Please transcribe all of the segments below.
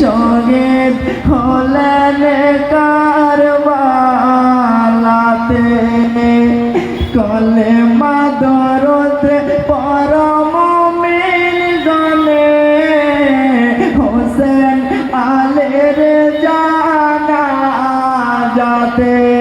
সঙ্গে হলেন কারবালাতে। কলে মাদরতে পরম গলে হোসেন আলের জানা যাতে।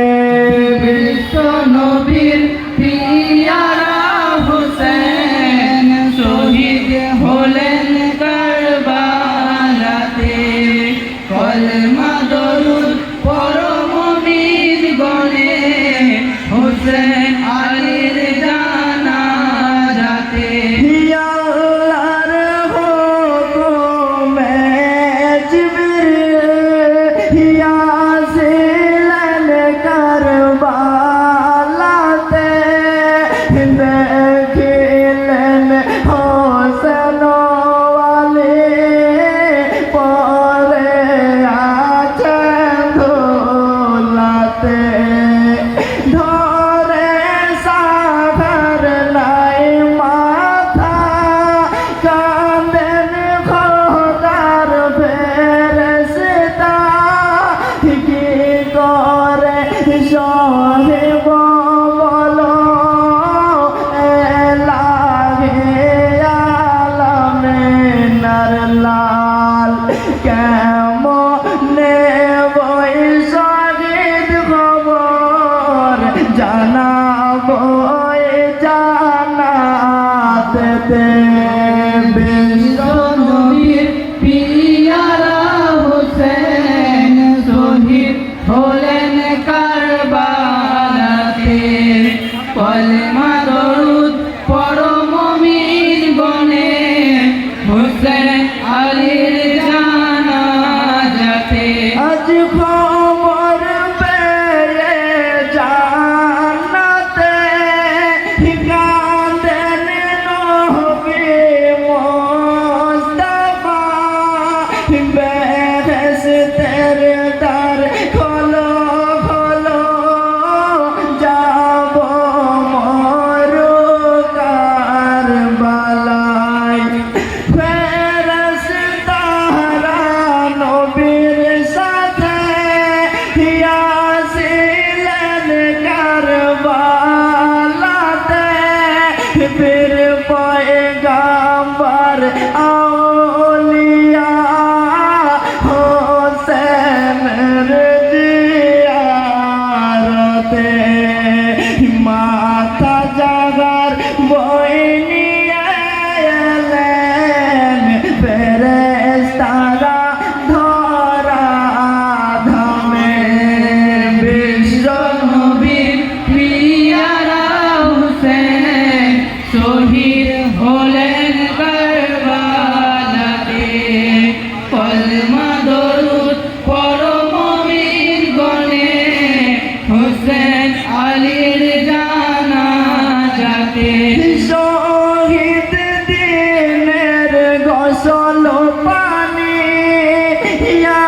Amen. Yeah.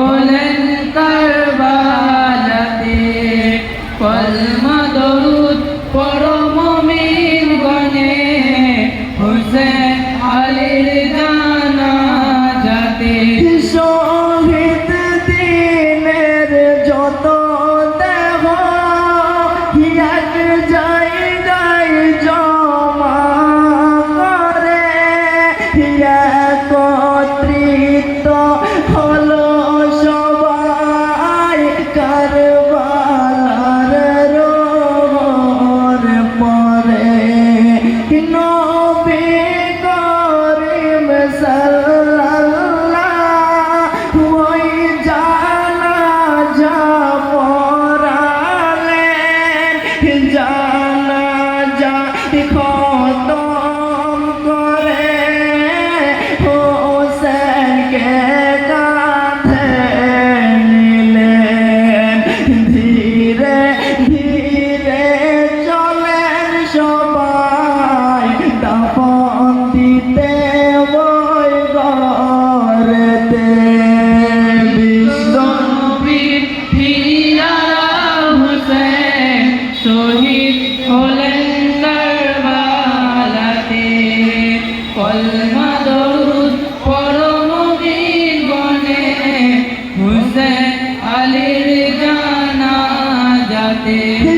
হলেন কারবালাতে কলমা দরুদ পরম মীর গনে হুসেন আলীর জানা যাতে because कालेर जाना जाते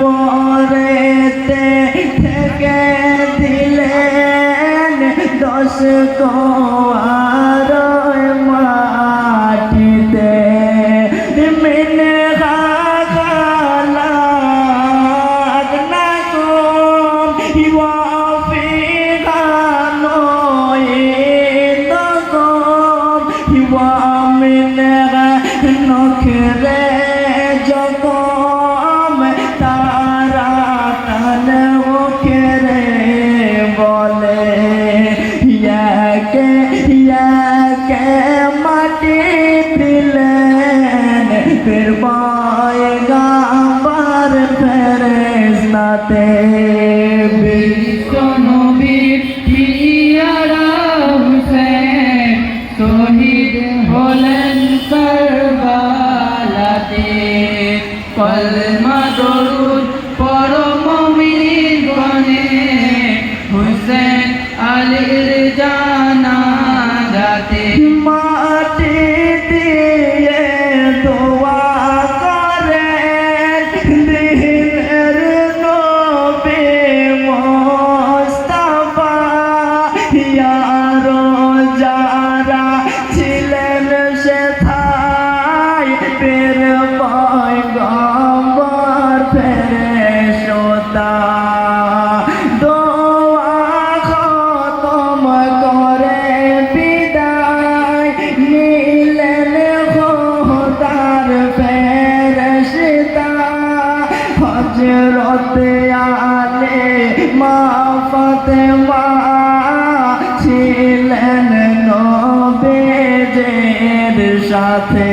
পরেতে থেকে দিলেন দশ কোয়া ইয়াকে ইয়াকে মাটি দিলেন। ফির পায়গা পার ফেরেস্তাতে সাথে।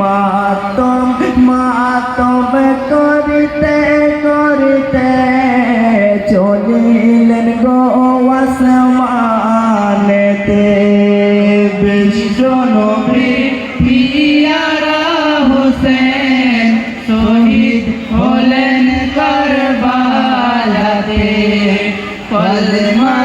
মাতম মাতম করিতে করিতে চলিলেন গো আসমানেতে। বিশ্বনবী পিয়ারা হোসেন শহীদ হলেন করবালাতে। কলমা